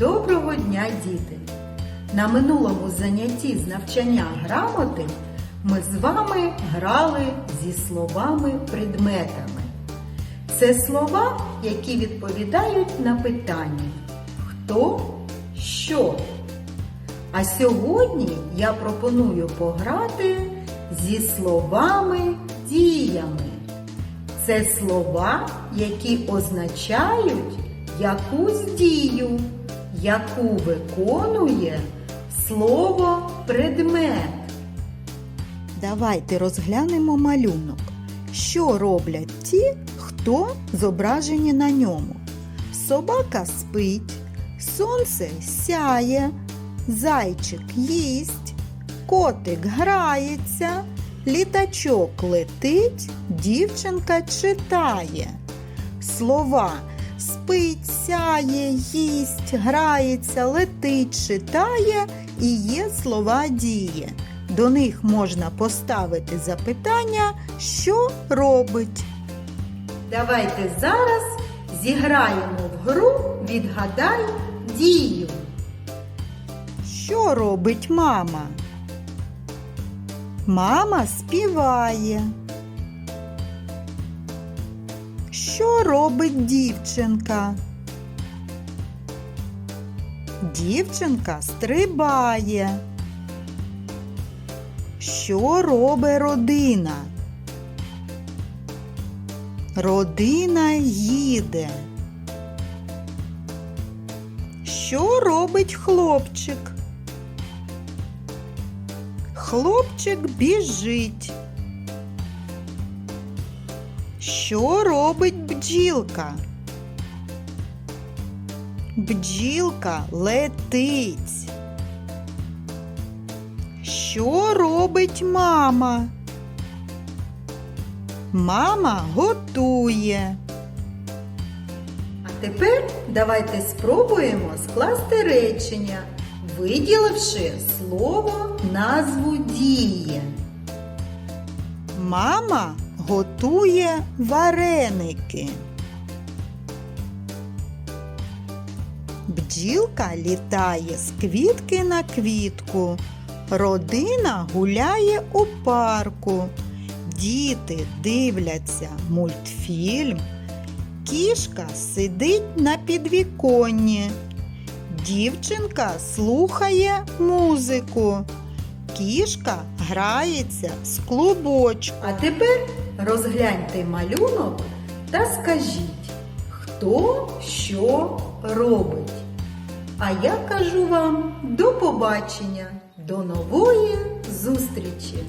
Доброго дня, діти! На минулому занятті з навчання грамоти ми з вами грали зі словами-предметами. Це слова, які відповідають на питання хто, що. А сьогодні я пропоную пограти зі словами-діями. Це слова, які означають якусь дію, яку виконує слово предмет. Давайте розглянемо малюнок. Що роблять ті, хто зображені на ньому? Собака спить, сонце сяє, зайчик їсть, котик грається, літачок летить, дівчинка читає. Слова спить, сяє, їсть, грається, летить, читає і є слова діє. До них можна поставити запитання, що робить. Давайте зараз зіграємо в гру Відгадай дію. Що робить мама? Мама співає. Що робить дівчинка? Дівчинка стрибає. Що робить родина? Родина їде. Що робить хлопчик? Хлопчик біжить. Що робить бджілка? Бджілка летить. Що робить мама? Мама готує. А тепер давайте спробуємо скласти речення, виділивши слово назву дії. Мама готує вареники. Бджілка літає з квітки на квітку. Родина гуляє у парку. Діти дивляться мультфільм. Кішка сидить на підвіконні. Дівчинка слухає музику. Кішка грається з клубочком. А тепер розгляньте малюнок та скажіть, хто що робить. А я кажу вам до побачення, до нової зустрічі!